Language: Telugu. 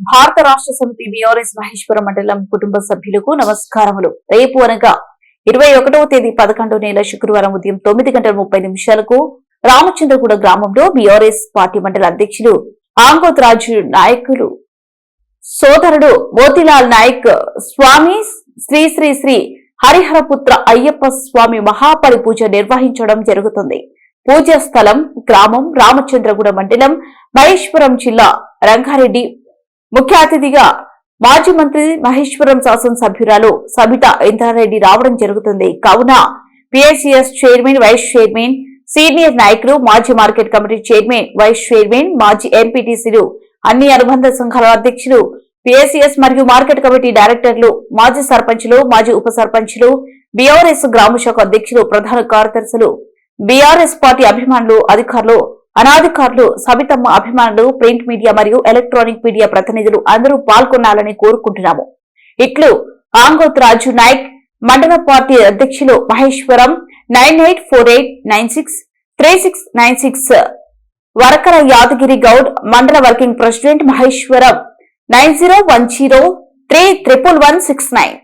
భారత రాష్ట్ర సమితి బీఆర్ఎస్ మహేశ్వరం మండలం కుటుంబ సభ్యులకు నమస్కారములు. రేపు అనగా ఇరవై ఒకటవ తేదీ పదకొండో నెల శుక్రవారం ఉదయం తొమ్మిది గంటల ముప్పై నిమిషాలకు రామచంద్రగూడ గ్రామంలో బీఆర్ఎస్ పార్టీ మండల అధ్యక్షులు ఆంగోత్ రాజు నాయకులు సోదరుడు మోతిలాల్ నాయక్ స్వామి శ్రీ శ్రీ శ్రీ హరిహరపుత్ర అయ్యప్ప స్వామి మహాపరి పూజ నిర్వహించడం జరుగుతుంది. పూజా స్థలం గ్రామం రామచంద్రగూడ మండలం మహేశ్వరం జిల్లా రంగారెడ్డి ముఖ్య అతిథిగా మాజీ మంత్రి మహేశ్వరం శాసనసభ్యురాలు సబితా ఇంద్రారెడ్డి రావడం జరుగుతుంది. కావున PICS chairman vice chairman senior నాయకులు మాజీ market committee chairman vice chairman మాజీ ఎంపీటీసీలు అన్ని అనుబంధ సంఘాల అధ్యక్షులు పిఎస్సిఎస్ మరియు మార్కెట్ కమిటీ డైరెక్టర్లు మాజీ సర్పంచులు మాజీ ఉప సర్పంచ్లు బీఆర్ఎస్ గ్రామ శాఖ అధ్యక్షులు ప్రధాన కార్యదర్శులు బీఆర్ఎస్ పార్టీ అభిమానులు అధికారులు అనాధికారులు సబితమ్మ అభిమానులు ప్రింట్ మీడియా మరియు ఎలక్ట్రానిక్ మీడియా ప్రతినిధులు అందరూ పాల్గొనాలని కోరుకుంటున్నాము. ఇట్లు ఆంగోత్ రాజు నాయక్ మండల పార్టీ అధ్యక్షులు Maheshwaram nine eight four eight nine six three six nine six వరకర Yadagiri Goud మండల working president Maheshwaram nine zero one zero three triple one six nine.